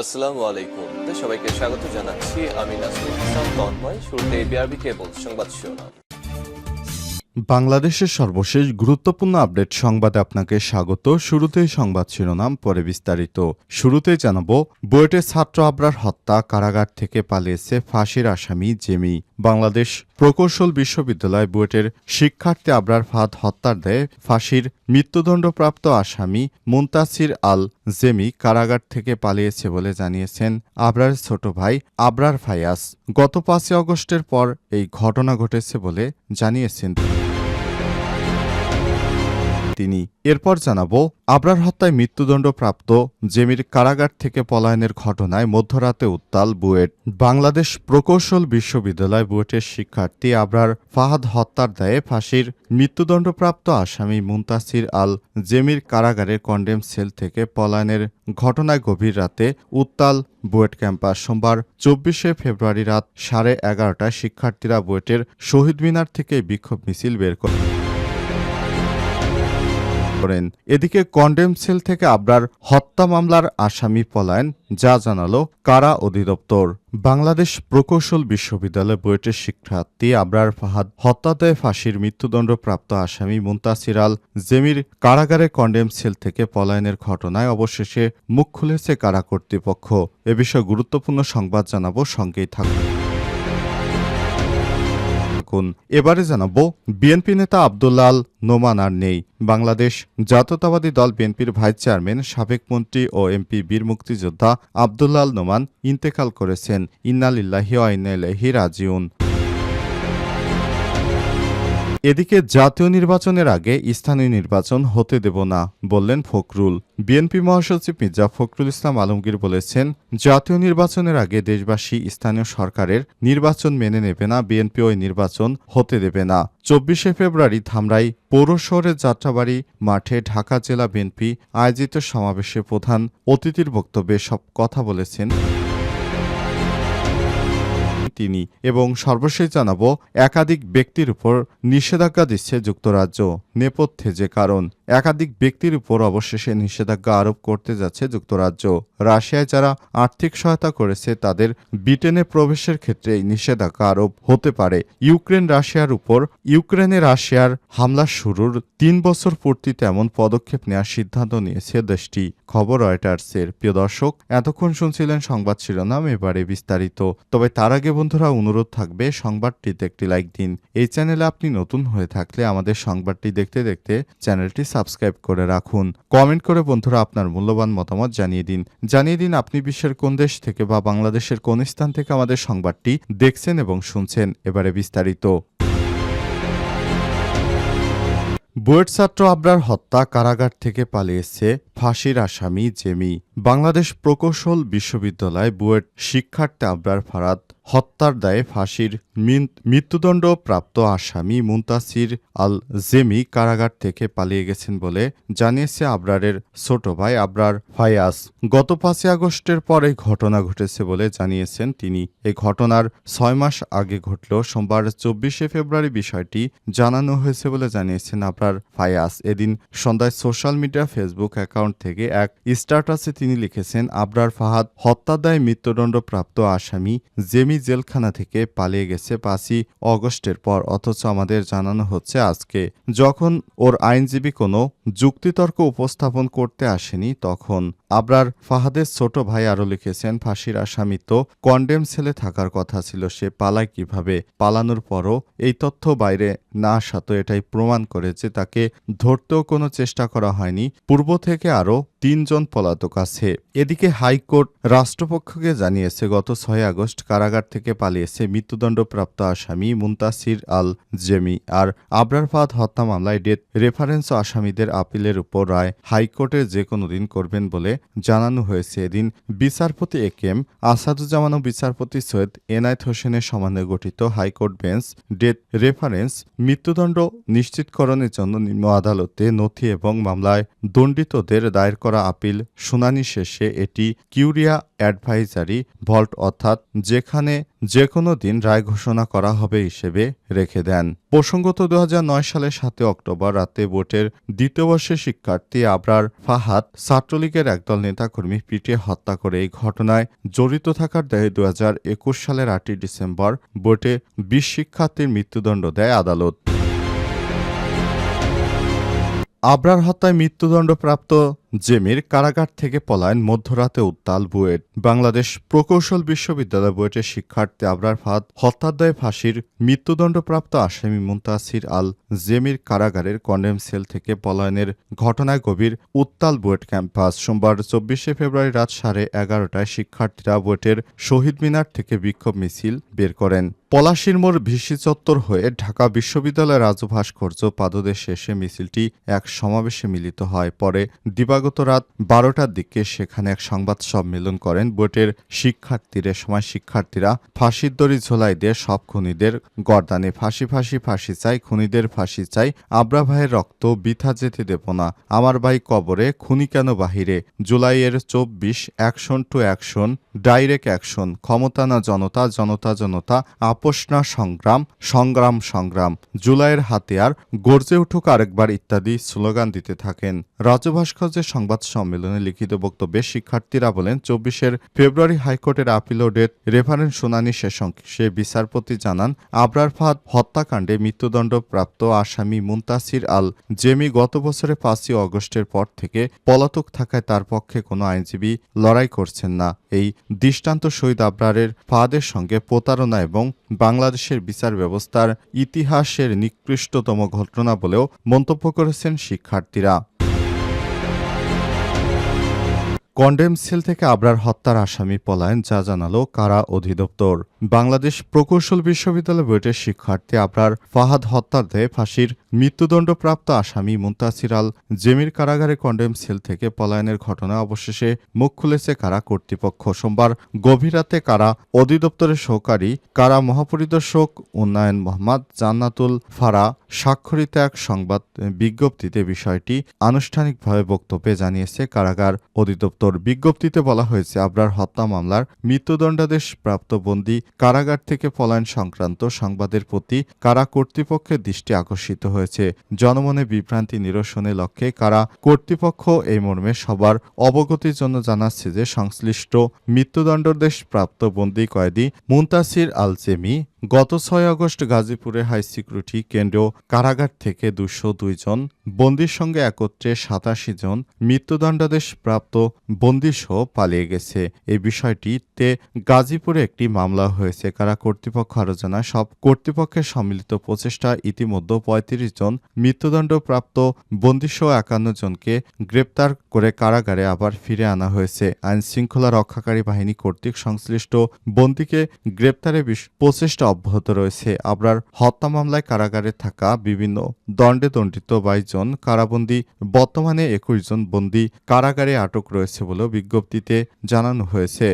আসসালামু আলাইকুম। সবাইকে স্বাগত জানাচ্ছি। আমি হাসান তন্ময়। শুরুতে বিআরবি কেবল সংবাদ শিরোনাম। বাংলাদেশের সর্বশেষ গুরুত্বপূর্ণ আপডেট সংবাদে আপনাকে স্বাগত। শুরুতেই সংবাদ শিরোনাম, পরে বিস্তারিত। শুরুতেই জানাব, বুয়েটের ছাত্র আবরার হত্যা, কারাগার থেকে পালিয়েছে ফাঁসির আসামি জেমি। বাংলাদেশ প্রকৌশল বিশ্ববিদ্যালয় বুয়েটের শিক্ষার্থী আবরার ফাদ হত্যার দেয় ফাঁসির মৃত্যুদণ্ডপ্রাপ্ত আসামি মুন্তাসির আল জেমি কারাগার থেকে পালিয়েছে বলে জানিয়েছেন আবরার ছোট ভাই আবরার ফায়াস গত পাঁচই অগস্টের পর এই ঘটনা ঘটেছে বলে জানিয়েছেন তিনি। এরপর জানাব, আবরার হত্যায় মৃত্যুদণ্ডপ্রাপ্ত জেমির কারাগার থেকে পলায়নের ঘটনায় মধ্যরাতে উত্তাল বুয়েট। বাংলাদেশ প্রকৌশল বিশ্ববিদ্যালয় বুয়েটের শিক্ষার্থী আবরার ফাহাদ হত্যার দায়ে ফাঁসির মৃত্যুদণ্ডপ্রাপ্ত আসামি মুন্তাসির আল জেমির কারাগারের কন্ডেম সেল থেকে পলায়নের ঘটনায় গভীর রাতে উত্তাল বুয়েট ক্যাম্পাস সোমবার চব্বিশে ফেব্রুয়ারি রাত সাড়ে এগারোটায় শিক্ষার্থীরা বুয়েটের শহীদ মিনার থেকে বিক্ষোভ মিছিল বের করে। করেন এদিকে কন্ডেম সেল থেকে আবরার হত্যা মামলার আসামি পলায়ন, যা জানালো কারা অধিদপ্তর। বাংলাদেশ প্রকৌশল বিশ্ববিদ্যালয় বুয়েটের শিক্ষার্থী আবরার ফাহাদ হত্যাতে ফাঁসির মৃত্যুদণ্ডপ্রাপ্ত আসামি মুন্তাসির আল জেমির কারাগারে কন্ডেম সেল থেকে পলায়নের ঘটনায় অবশেষে মুখ খুলেছে কারা কর্তৃপক্ষ। এ বিষয়ে গুরুত্বপূর্ণ সংবাদ জানাব, সঙ্গেই থাকুন। থাকুন এবারে জানাব বিএনপি নেতা আবদুল্লাল নোমান আর নেই। বাংলাদেশ জাতীয়তাবাদী দল বিএনপির ভাইস চেয়ারম্যান, সাবেক মন্ত্রী ও এমপি বীর মুক্তিযোদ্ধা আবদুল্লাল নোমান ইন্তেকাল করেছেন। ইন্নালিল্লাহি ওয়া ইন্না রাজিউন। এদিকে জাতীয় নির্বাচনের আগে স্থানীয় নির্বাচন হতে দেব না বললেন ফখরুল। বিএনপি মহাসচিব মির্জা ফখরুল ইসলাম আলমগীর বলেছেন, জাতীয় নির্বাচনের আগে দেশবাসী স্থানীয় সরকারের নির্বাচন মেনে নেবে না, বিএনপি ওই নির্বাচন হতে দেবে না। চব্বিশে ফেব্রুয়ারি ধামরাই পৌর শহরের যাত্রাবাড়ি মাঠে ঢাকা জেলা বিএনপি আয়োজিত সমাবেশে প্রধান অতিথির বক্তব্যে সব কথা বলেছেন তিনি এবং সর্বশেষ জানাব একাধিক ব্যক্তির উপর নিষেধাজ্ঞা দিচ্ছে যুক্তরাজ্য। নেপথ্যে যে কারণ। একাধিক ব্যক্তির উপর অবশেষে নিষেধাজ্ঞা আরোপ করতে যাচ্ছে যুক্তরাজ্য। রাশিয়ায় যারা আর্থিক সহায়তা করেছে, তাদের ব্রিটেনে প্রবেশের ক্ষেত্রে এই নিষেধাজ্ঞা আরোপ হতে পারে। ইউক্রেন রাশিয়ার উপর, ইউক্রেনে রাশিয়ার হামলা শুরুর তিন বছর পূর্তিতে এমন পদক্ষেপ নেওয়ার সিদ্ধান্ত নিয়েছে দেশটি, খবর রয়টার্সের। প্রিয় দর্শক, এতক্ষণ শুনছিলেন সংবাদ শিরোনাম, এবারে বিস্তারিত। তবে তার আগে বন্ধুরা, অনুরোধ থাকবে, সংবাদটিতে একটি লাইক দিন। এই চ্যানেলে আপনি নতুন হয়ে থাকলে আমাদের সংবাদটি দেখতে দেখতে চ্যানেলটি সাবস্ক্রাইব করে রাখুন। কমেন্ট করে বন্ধুরা আপনার মূল্যবান মতামত জানিয়ে দিন। জানিয়ে দিন আপনি বিশ্বের কোন দেশ থেকে বা বাংলাদেশের কোন স্থান থেকে আমাদের সংবাদটি দেখছেন এবং শুনছেন। এবারে বিস্তারিত। বুয়েট ছাত্র আবরার হত্যা কারাগার থেকে পালিয়েছে ফাঁসির আসামি জেমি। বাংলাদেশ প্রকৌশল বিশ্ববিদ্যালয় বুয়েট শিক্ষার্থী আবরার ফারাদ হত্যার দায়ে ফাঁসির মৃত্যুদণ্ড প্রাপ্ত আসামি মুন্তাসির আল জেমি কারাগার থেকে পালিয়ে গেছেন বলে জানিয়েছে আবরারের ছোট ভাই আবরার ফায়াস গত পাঁচই আগস্টের পর এই ঘটনা ঘটেছে বলে জানিয়েছেন তিনি। এই ঘটনার ছয় মাস আগে ঘটল সোমবার চব্বিশে ফেব্রুয়ারি বিষয়টি জানানো হয়েছে বলে জানিয়েছেন আবরার ফায়াস এদিন সন্ধ্যায় সোশ্যাল মিডিয়া ফেসবুক অ্যাকাউন্ট থেকে এক স্ট্যাটাসে তিনি লিখেছেন, আবরার ফাহাদ হত্যাদায় মৃত্যুদণ্ডপ্রাপ্ত আসামি জেমি জেলখানা থেকে পালিয়ে গেছে পাঁচই অগস্টের পর, অথচ আমাদের জানানো হচ্ছে আজকে। যখন ওর আইনজীবী কোনো যুক্তিতর্ক উপস্থাপন করতে আসেনি, তখন আবরার ফাহাদের ছোট ভাই আরও লিখেছেন, ফাঁসির আসামি তো কন্ডেম সেলে থাকার কথা ছিল, সে পালায় কীভাবে? পালানোর পরও এই তথ্য বাইরে না আসা তো এটাই প্রমাণ করে যে তাকে ধরতেও কোনো চেষ্টা করা হয়নি। পূর্ব থেকে আরও তিনজন পলাতক আছে। এদিকে হাইকোর্ট রাষ্ট্রপক্ষকে জানিয়েছে, গত ছয় আগস্ট কারাগার থেকে পালিয়েছে মৃত্যুদণ্ডপ্রাপ্ত আসামি মুন্তাসির আল জেমি আর আবরার ফাদ হত্যা মামলায় ডেথ রেফারেন্স আসামিদের আপিলের উপর রায় হাইকোর্টে যে কোনো দিন করবেন বলে জানানো হয়েছে এদিন বিচারপতি এ কেম আসাদুজ্জামান ও বিচারপতি সৈয়দ এনায়েত হোসেনের সমানে গঠিত হাইকোর্ট বেঞ্চ ডেট রেফারেন্স মৃত্যুদণ্ড নিশ্চিতকরণের জন্য নিম্ন আদালতে নথি এবং মামলায় দণ্ডিতদের দায়ের করা আপিল শুনানি শেষে এটি কিউরিয়া অ্যাডভাইজারি ভল্ট অর্থাৎ যেখানে যে কোনো দিন রায় ঘোষণা করা হবে হিসেবে রেখে দেন। প্রসঙ্গত দু হাজার নয় সালের সাতই অক্টোবর রাতে বোর্ডের দ্বিতীয় বর্ষের শিক্ষার্থী আবরার ফাহাদ ছাত্রলীগের একদল নেতাকর্মী পিটিয়ে হত্যা করে এই ঘটনায় জড়িত থাকার দায়ে দু সালের আটই ডিসেম্বর বোর্ডে বিশ শিক্ষার্থীর মৃত্যুদণ্ড দেয় আদালত। আবরার হত্যায় মৃত্যুদণ্ডপ্রাপ্ত জেমির কারাগার থেকে পলায়ন মধ্যরাতে উত্তাল বুয়েট। বাংলাদেশ প্রকৌশল বিশ্ববিদ্যালয় বুয়েটের শিক্ষার্থী আবরার ফাদ হত্যার দায়ে ফাঁসির মৃত্যুদণ্ডপ্রাপ্ত আসামি মুন্তাসির আল জেমির কারাগারের কন্ডেম সেল থেকে পলায়নের ঘটনায় গভীর উত্তাল বুয়েট ক্যাম্পাস। সোমবার চব্বিশে ফেব্রুয়ারি রাত সাড়ে এগারোটায় শিক্ষার্থীরা বুয়েটের শহীদ মিনার থেকে বিক্ষোভ মিছিল বের করেন। পলাশির মোড় ভিসি চত্বর হয়ে ঢাকা বিশ্ববিদ্যালয়ের রাজু ভাস্কর্য পাদদেশ শেষে মিছিলটি এক সমাবেশে মিলিত হয়। পরে দিবাগত রাত বারোটার দিকে সেখানে এক সংবাদ সম্মেলন করেন বুয়েটের শিক্ষার্থীরা। সময় শিক্ষার্থীরা ফাঁসির দড়ি ঝোলাই দিয়ে সব খুনিদের গর্দানে ফাঁসি ফাঁসি ফাঁসি চাই, খুনিদের ফাঁসি চাই। আবরা ভাইয়ের রক্ত বৃথা যেতে দেব না। আমার ভাই কবরে, খুনি কেন বাহিরে? জুলাইয়ের চব্বিশ action to action, direct action, ক্ষমতা না জনতা জনতা জনতা, আপোষ না সংগ্রাম সংগ্রাম সংগ্রাম। জুলাইয়ের হাতিয়ার, গর্জে উঠুক আরেকবার ইত্যাদি স্লোগান দিতে থাকেন। রাজ্য ভাস্কর্যের সংবাদ সম্মেলনে লিখিত বক্তব্যে শিক্ষার্থীরা বলেন, চব্বিশের ফেব্রুয়ারি হাইকোর্টের আপিল ও ডেট রেফারেন্স শুনানি শেষ বিচারপতি জানান আবরার ফাদ হত্যাকাণ্ডে মৃত্যুদণ্ডপ্রাপ্ত আসামি মুন্তাসির আল জেমি গত বছরের পাঁচই অগস্টের পর থেকে পলাতক থাকায় তার পক্ষে কোনো আইনজীবী লড়াই করছেন না। এই দৃষ্টান্ত শহীদ আবরারের ফাদের সঙ্গে প্রতারণা এবং বাংলাদেশের বিচার ব্যবস্থার ইতিহাসের নিকৃষ্টতম ঘটনা বলেও মন্তব্য করেছেন শিক্ষার্থীরা। কন্ডেম সেল থেকে আবরার হত্যার আসামি পলায়ন যা জানালো কারা অধিদপ্তর। বাংলাদেশ প্রকৌশল বিশ্ববিদ্যালয় বুয়েটের শিক্ষার্থী আবরার ফাহাদ হত্যার দেহে ফাঁসির মৃত্যুদণ্ডপ্রাপ্ত আসামি মুন্তাসির আল জেমির কারাগারে কন্ডেম সেল থেকে পলায়নের ঘটনা অবশেষে মুখ খুলেছে কারা কর্তৃপক্ষ। সোমবার গভীর রাতে কারা অধিদপ্তরের সহকারী, কারা মহাপরিদর্শক উন্নয়ন মোহাম্মদ জান্নাতুল ফারা স্বাক্ষরিত এক সংবাদ বিজ্ঞপ্তিতে বিষয়টি আনুষ্ঠানিকভাবে বক্তব্যে জানিয়েছে কারাগার অধিদপ্তর। বিজ্ঞপ্তিতে বলা হয়েছে, আবরার হত্যা মামলার মৃত্যুদণ্ডাদেশ প্রাপ্ত বন্দী কারাগার থেকে পলায়ন সংক্রান্ত সংবাদের প্রতি কারা কর্তৃপক্ষের দৃষ্টি আকর্ষিত হয়েছে। জনমনে বিভ্রান্তি নিরসনের লক্ষ্যে কারা কর্তৃপক্ষ এই মর্মে সবার অবগতির জন্য জানাচ্ছে যে সংশ্লিষ্ট মৃত্যুদণ্ডাদেশ প্রাপ্ত বন্দী কয়েদি মুন্তাসির আল জেমি গত ছয় আগস্ট গাজীপুরে হাই সিকিউরিটি কেন্দ্রীয় কারাগার থেকে দুশো জন বন্দির সঙ্গে একত্রে সাতাশি জন মৃত্যুদণ্ডাদেশ প্রাপ্ত বন্দিসহ পালিয়ে গেছে। এই বিষয়টিতে গাজীপুরে একটি মামলা হয়েছে। কারা কর্তৃপক্ষ আরও জানায়, সব কর্তৃপক্ষের সম্মিলিত প্রচেষ্টা ইতিমধ্যে পঁয়ত্রিশ জন মৃত্যুদণ্ডপ্রাপ্ত বন্দিসহ একান্ন জনকে গ্রেপ্তার করে কারাগারে আবার ফিরে আনা হয়েছে। আইন শৃঙ্খলা রক্ষাকারী বাহিনী কর্তৃক সংশ্লিষ্ট বন্দীকে গ্রেপ্তারে প্রচেষ্টা অব্যাহত রয়েছে। আবরার হত্যা মামলায় কারাগারে থাকা বিভিন্ন দণ্ডে দণ্ডিত বাইশ জন, কারাবন্দী, বর্তমানে একুশ জন বন্দী কারাগারে আটক রয়েছে বলেও বিজ্ঞপ্তিতে জানানো হয়েছে।